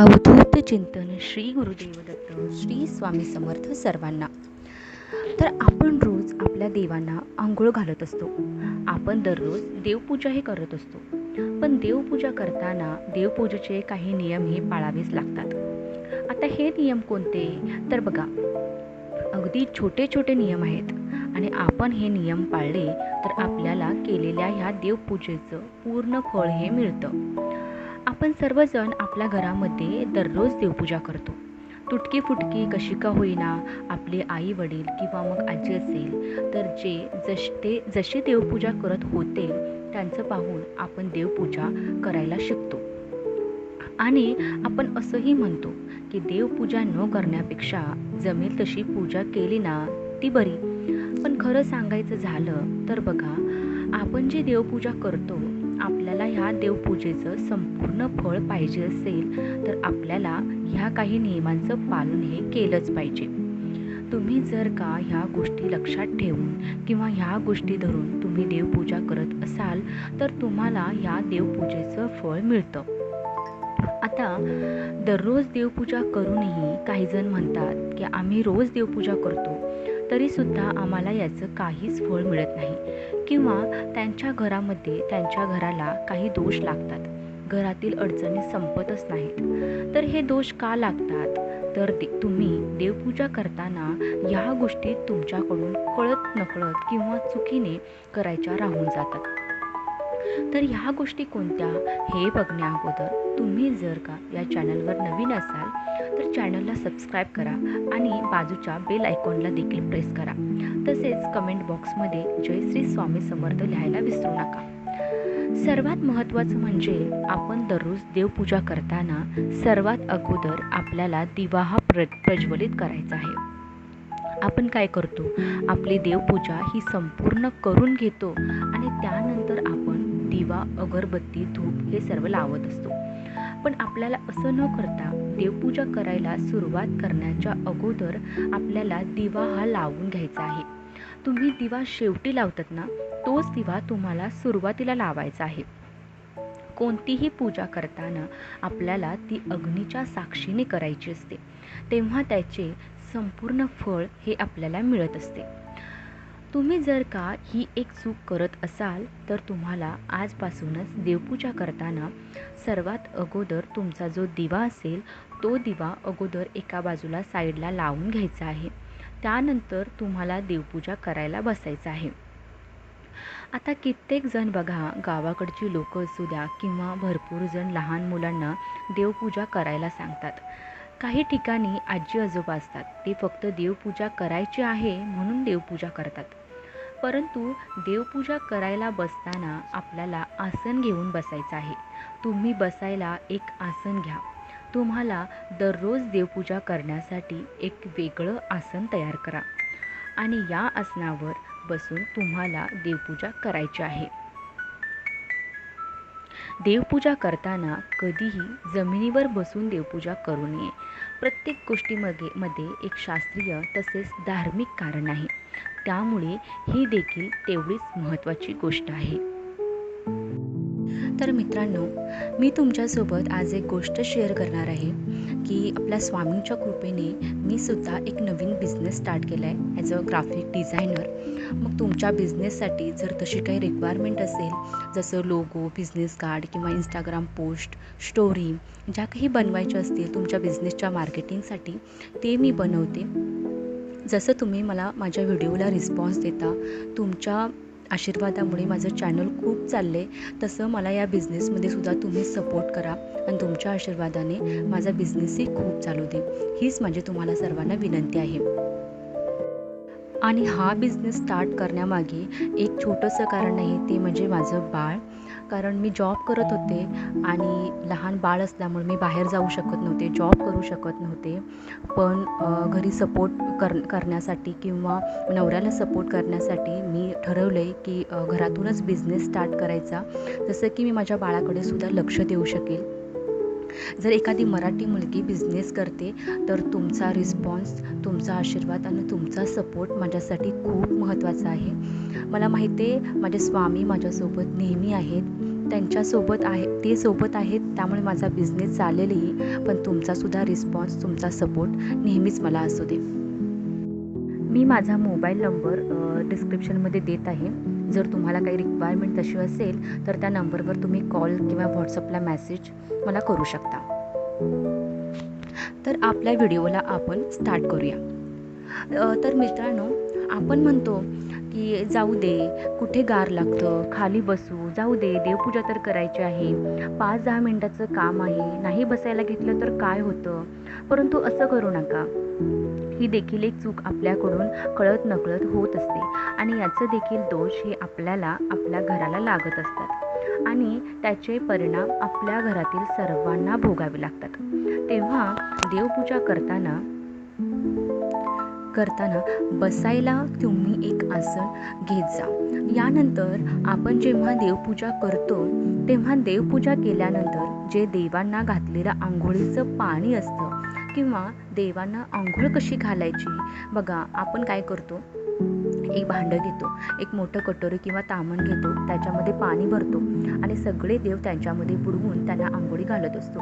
अवधूत चिंतन श्री गुरुदेवदत्त श्री स्वामी समर्थ सर्वांना. तर आपण रोज आपल्या देवांना आंघोळ घालत असतो. आपण दररोज देवपूजाही करत असतो. पण देवपूजा करताना देवपूजेचे काही नियम हे पाळावेच लागतात. आता हे नियम कोणते? तर बघा अगदी छोटे छोटे नियम आहेत. आणि आपण हे नियम पाळले तर आपल्याला केलेल्या ह्या देवपूजेचं पूर्ण फळ हे मिळतं. आपण सर्वजण आपल्या घरामध्ये दररोज देवपूजा करतो. तुटकी फुटकी कशी का होईना आपले आई वडील किंवा मग आजी असेल तर जे जश ते जशी देवपूजा करत होते त्यांचं पाहून आपण देवपूजा करायला शिकतो. आणि आपण असंही म्हणतो की देवपूजा न करण्यापेक्षा जमेल तशी पूजा केली ना ती बरी. पण खरं सांगायचं झालं तर बघा आपण जी देवपूजा करतो आपल्याला ह्या देवपूजेचं संपूर्ण फळ पाहिजे असेल तर आपल्याला ह्या काही नियमांचं पालन हे केलंच पाहिजे. तुम्ही जर का ह्या गोष्टी लक्षात ठेवून किंवा ह्या गोष्टी धरून तुम्ही देवपूजा करत असाल तर तुम्हाला ह्या देवपूजेचं फळ मिळतं. आता दररोज देवपूजा करूनही काही जण म्हणतात की आम्ही रोज देवपूजा करतो तरीसुद्धा आम्हाला याचं काहीच फळ मिळत नाही. किंवा त्यांच्या घरामध्ये त्यांच्या घराला काही दोष लागतात. घरातील अडचणी संपतच नाहीत. तर हे दोष का लागतात? तर दे तुम्ही देवपूजा करताना ह्या गोष्टी तुमच्याकडून कळत नकळत किंवा चुकीने करायच्या राहून जातात. तर ह्या गोष्टी कोणत्या? हे बघण्या अगोदर तुम्ही जर का या चॅनलवर नवीन असाल तर चॅनलला सबस्क्राईब करा आणि बाजूच्या बेल आयकॉनला देखील प्रेस करा. तसेच कमेंट बॉक्समध्ये जय श्री स्वामी समर्थ लिहायला विसरू नका. सर्वात महत्त्वाचं म्हणजे आपण दररोज देवपूजा करताना सर्वात अगोदर आपल्याला दिवा हा प्र प्रज्वलित करायचा आहे. आपण काय करतो? आपली देवपूजा ही संपूर्ण करून घेतो आणि त्यानंतर आपण दिवा अगरबत्ती धूप हे सर्व लावत असतो. पण आपल्याला असं न करता देवपूजा करायला सुरुवात करण्याच्या अगोदर आपल्याला दिवा हा लावून घ्यायचा आहे. तुम्ही दिवा शेवटी लावतात ना तोच दिवा तुम्हाला सुरुवातीला लावायचा आहे. कोणतीही पूजा करताना आपल्याला ती अग्नीच्या साक्षीने करायची असते. तेव्हा त्याचे संपूर्ण फळ हे आपल्याला मिळत असते. तुम्ही जर का ही एक चूक करत असाल तर तुम्हाला आजपासूनच देवपूजा करताना सर्वात अगोदर तुमचा जो दिवा असेल तो दिवा अगोदर एका बाजूला साईडला लावून घ्यायचा आहे. त्यानंतर तुम्हाला देवपूजा करायला बसायचं आहे. आता कित्येक जण बघा गावाकडची लोक असू द्या किंवा भरपूर जण लहान मुलांना देवपूजा करायला सांगतात. काही ठिकाणी आजी आजोबा असतात ते फक्त देवपूजा करायची आहे म्हणून देवपूजा करतात. परंतु देवपूजा करायला बसताना आपल्याला आसन घेऊन बसायचं आहे. तुम्ही बसायला एक आसन घ्या. तुम्हाला दररोज देवपूजा करण्यासाठी एक वेगळं आसन तयार करा. आणि या आसनावर बसून तुम्हाला देवपूजा करायची आहे. देवपूजा करताना कधीही जमिनीवर बसून देवपूजा करू नये. प्रत्येक गोष्टीमध्ये मध्ये एक शास्त्रीय तसेच धार्मिक कारण आहे. त्यामुळे ही देखील तेवढीच महत्त्वाची गोष्ट आहे. तर मित्रांनो मी तुमच्यासोबत आज एक गोष्ट शेअर करणार आहे की आपल्या स्वामींच्या कृपेने मी सुद्धा एक नवीन बिझनेस स्टार्ट केला आहे ॲज अ ग्राफिक डिझायनर मग तुमच्या बिझनेससाठी जर तशी काही रिक्वायरमेंट असेल जसं लोगो बिझनेस कार्ड किंवा इंस्टाग्राम पोस्ट स्टोरी ज्या काही बनवायच्या असतील तुमच्या बिझनेसच्या मार्केटिंगसाठी ते मी बनवते. जसं तुम्ही मला माझ्या व्हिडिओला रिस्पॉन्स देता तुमच्या आशीर्वादामुळे माझं चॅनल खूप चाललं आहे तसं मला या बिझनेसमध्ये सुद्धा तुम्ही सपोर्ट करा आणि तुमच्या आशीर्वादाने माझा बिझनेसही खूप चालू दे. हीच माझी तुम्हाला सर्वांना विनंती आहे. आणि हा बिझनेस स्टार्ट करण्यामागे एक छोटंसं कारण आहे ते म्हणजे माझं बाळ. कारण मी जॉब करत होते आणि लहान बाळ असल्यामुळे मी बाहेर जाऊ शकत नव्हते जॉब करू शकत नव्हते. पण घरी सपोर्ट कर करण्यासाठी किंवा नवऱ्याला सपोर्ट करण्यासाठी मी ठरवलं आहे की घरातूनच बिझनेस स्टार्ट करायचा. जसं की मी माझ्या बाळाकडे सुद्धा लक्ष देऊ शकेल. जर एखादी मराठी मुलगी बिझनेस करते तर तुमचा रिस्पॉन्स तुमचा आशीर्वाद आणि तुमचा सपोर्ट माझ्यासाठी खूप महत्त्वाचा आहे. मला माहिती आहे माझे स्वामी माझ्यासोबत नेहमी आहेत. त्यांच्यासोबत आहे ते सोबत आहेत त्यामुळे माझा बिझनेस चालेलही पण तुमचासुद्धा रिस्पॉन्स तुमचा सपोर्ट नेहमीच मला असू दे. मी माझा मोबाईल नंबर डिस्क्रिप्शनमध्ये देत आहे. जर तुम्हाला काही रिक्वायरमेंट तशी असेल तर त्या नंबरवर तुम्ही कॉल किंवा व्हॉट्सअपला मेसेज मला करू शकता. तर आपल्या व्हिडिओला आपण स्टार्ट करूया. तर मित्रांनो आपण म्हणतो की जाऊ दे कुठे गार लागतं खाली बसू जाऊ दे देवपूजा तर करायची आहे. पाच दहा मिनटाचं काम आहे नाही बसायला घेतलं तर काय होतं? परंतु असं करू नका. ही देखील एक चूक आपल्याकडून कळत नकळत होत असते. आणि याचं देखील दोष हे आपल्याला आपल्या घराला लागत असतात. आणि त्याचे परिणाम आपल्या घरातील सर्वांना भोगावे लागतात. तेव्हा देवपूजा करताना करताना बसायला तुम्ही एक आसन घेत जा. यानंतर आपण जेव्हा देवपूजा करतो तेव्हा देवपूजा केल्यानंतर जे देवांना घातलेलं आंघोळीचं पाणी असतं किंवा देवांना आंघोळ कशी घालायची? बघा आपण काय करतो? एक भांडं घेतो एक मोठं कटोरी किंवा तामण घेतो त्याच्यामध्ये पाणी भरतो आणि सगळे देव त्यांच्यामध्ये बुडवून त्यांना आंघोळी घालत असतो.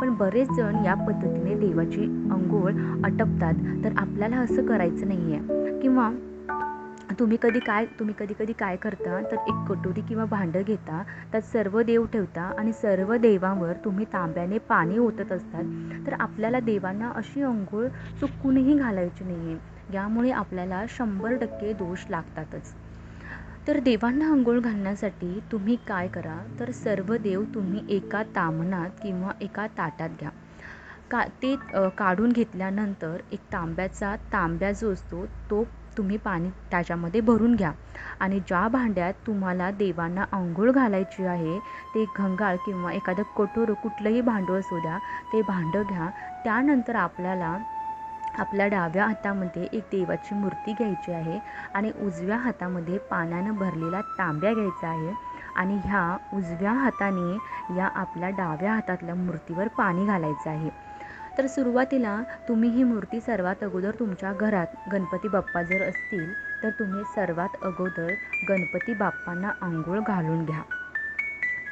पण बरेच जण या पद्धतीने देवाची अंघोळ आटपतात तर आपल्याला असं करायचं नाही आहे किंवा तुम्ही कधी काय तुम्ही कधी कधी काय करता तर एक कटोरी किंवा भांडं घेता त्यात सर्व देव ठेवता आणि सर्व देवांवर तुम्ही तांब्याने पाणी ओतत असतात. तर आपल्याला देवांना अशी अंघोळ चुकूनही घालायची नाही आहे यामुळे आपल्याला शंभर टक्के दोष लागतातच. तर देवांना अंघोळ घालण्यासाठी तुम्ही काय करा? तर सर्व देव तुम्ही एका तामणात किंवा एका ताटात घ्या. का ते काढून घेतल्यानंतर एक तांब्याचा तांब्या जो असतो तो तुम्ही पाणी त्याच्यामध्ये भरून घ्या. आणि ज्या भांड्यात तुम्हाला देवांना आंघोळ घालायची आहे ते घंगाळ किंवा एखादं कटोरं कुठलंही भांडं असू द्या ते भांडं घ्या. त्यानंतर आपल्याला आपल्या डाव्या हातामध्ये एक देवाची मूर्ती घ्यायची आहे आणि उजव्या हातामध्ये पाण्यानं भरलेला तांब्या घ्यायचा आहे आणि ह्या उजव्या हाताने या आपल्या डाव्या हातातल्या मूर्तीवर पाणी घालायचं आहे. तर सुरुवातीला तुम्ही ही मूर्ती सर्वात अगोदर तुमच्या घरात गणपती बाप्पा जर असतील तर तुम्ही सर्वात अगोदर गणपती बाप्पांना आंघोळ घालून घ्या.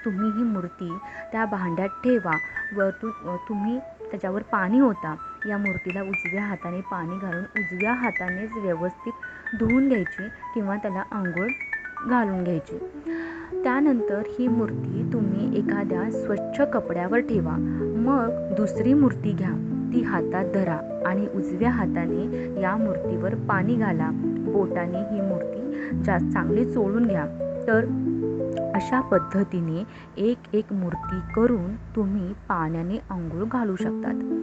तुम्ही ही मूर्ती त्या भांड्यात ठेवा व तु तुम्ही त्याच्यावर पाणी होता या मूर्तीला उजव्या हाताने पाणी घालून उजव्या हातानेच व्यवस्थित धुवून घ्यायची किंवा त्याला आंघोळ घालून घ्यायची. त्यानंतर ही मूर्ती तुम्ही एखाद्या स्वच्छ कपड्यावर ठेवा. मग दुसरी मूर्ती घ्या. ती हातात धरा आणि उजव्या हाताने या मूर्तीवर पाणी घाला. बोटाने ही मूर्ती जास्त चांगली चोळून घ्या. तर अशा पद्धतीने एक एक मूर्ती करून तुम्ही पाण्याने आंघोळ घालू शकतात.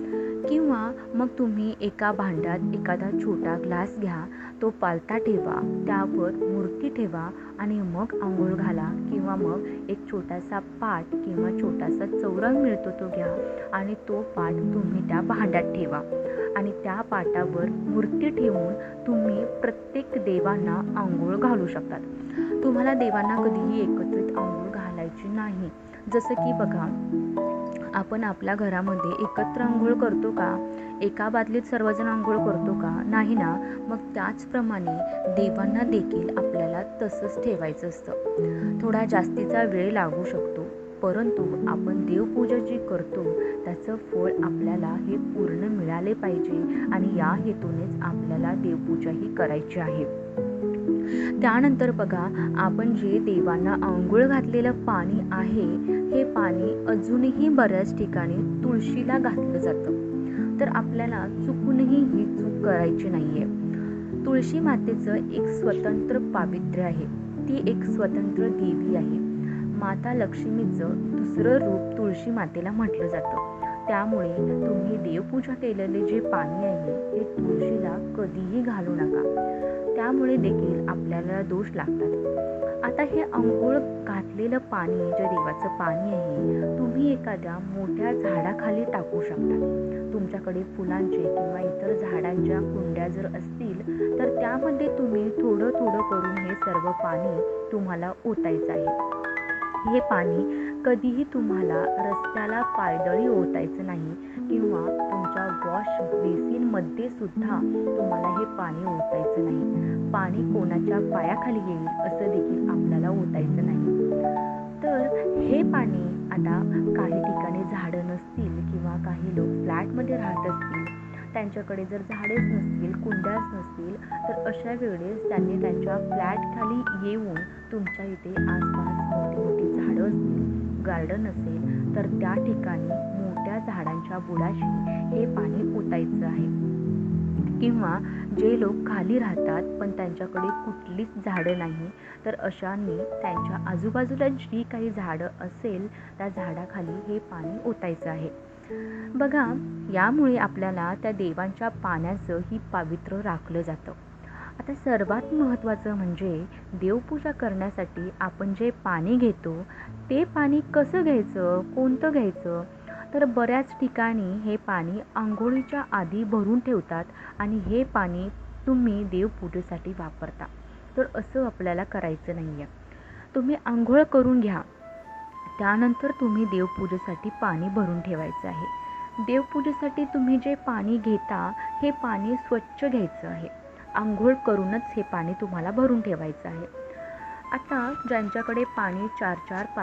किंवा मग तुम्ही एका भांड्यात एखादा छोटा ग्लास घ्या तो पालता ठेवा त्यावर मूर्ती ठेवा आणि मग आंघोळ घाला किंवा मग एक छोटासा पाट किंवा छोटासा चौरंग मिळतो तो घ्या आणि तो पाट तुम्ही त्या भांड्यात ठेवा. आणि त्या पाटावर मूर्ती ठेवून तुम्ही प्रत्येक देवांना आंघोळ घालू शकतात. तुम्हाला देवांना कधीही एकत्रित आंघोळ घालायची नाही. जसं की बघा आपण आपल्या घरामध्ये एकत्र आंघोळ करतो का? एका बादलीत सर्वजण आंघोळ करतो का? नाही ना? मग त्याचप्रमाणे देवांना देखील आपल्याला तसंच ठेवायचं असतं. थोडा जास्तीचा वेळ लागू शकतो. परंतु आपण देवपूजा जी करतो त्याचं फळ आपल्याला हे पूर्ण मिळाले पाहिजे आणि या हेतूनेच आपल्याला देवपूजा ही करायची आहे. त्यानंतर बघा आपण जे देवांना आंघोळ घातलेलं पाणी आहे हे पाणी अजूनही बऱ्याच ठिकाणी तुळशीला घातलं जातं. तर आपल्याला चुकूनही ही चूक करायची नाही आहे तुळशी मातेचं एक स्वतंत्र पावित्र्य आहे. ती एक स्वतंत्र देवी आहे. माता लक्ष्मीचं दुसरं रूप तुळशी मातेला म्हटलं जातं. त्यामुळे तुम्ही देवपूजा केलेले जे पाणी आहे ते तुळशीला कधीही घालू नका. त्यामुळे देखील आपल्याला दोष लागतात. आता हे आंघोळ घातलेलं पाणी जे देवाचं पाणी आहे तुम्ही एखाद्या मोठ्या झाडाखाली टाकू शकता. तुमच्याकडे फुलांचे किंवा इतर झाडांच्या कुंड्या जर असतील तर त्यामध्ये तुम्ही थोडं थोडं करून हे सर्व पाणी तुम्हाला ओतायचं आहे. हे पाणी कधीही तुम्हाला रस्त्याला पायदळी ओतायचं नाही किंवा तुमच्या वॉश बेसिनमध्ये सुद्धा तुम्हाला हे पाणी ओतायचं नाही. पाणी कोणाच्या पायाखाली येईल असं देखील आपल्याला ओतायचं नाही. तर हे पाणी आता काही ठिकाणी झाडं नसतील किंवा काही लोक फ्लॅटमध्ये राहत असतील त्यांच्याकडे जर झाडेच नसतील कुंड्याच नसतील तर अशा वेळेस त्यांनी त्यांच्या फ्लॅटखाली येऊन तुमच्या इथे आसपास मोठी मोठी झाडं असतील गार्डन असेल तर त्या ठिकाणी झाडांच्या बुडाशी हे पाणी ओतायचं आहे. किंवा जे लोक खाली राहतात पण त्यांच्याकडे कुठलीच झाडं नाही तर अशांनी त्यांच्या आजूबाजूला जी काही झाडं असेल त्या झाडाखाली हे पाणी ओतायचं आहे. बघा यामुळे आपल्याला त्या देवांच्या पाण्याचं ही पावित्र्य राखलं जातं. आता सर्वात महत्त्वाचं म्हणजे देवपूजा करण्यासाठी आपण जे पाणी घेतो ते पाणी कसं घ्यायचं कोणतं घ्यायचं तर बऱ्याच ठिकाणी हे पाणी आंघोळीच्या आधी भरून ठेवतात आणि हे पाणी तुम्ही देवपूजेसाठी वापरता. तर असं आपल्याला करायचं नाही आहे तुम्ही आंघोळ करून घ्या. त्यानंतर तुम्ही देवपूजेसाठी पाणी भरून ठेवायचं आहे. देवपूजेसाठी तुम्ही जे पाणी घेता हे पाणी स्वच्छ घ्यायचं आहे. आंघोळ करूनच हे पाणी तुम्हाला भरून ठेवायचं आहे. आता ज्यांच्याकडे पाणी चार चार पा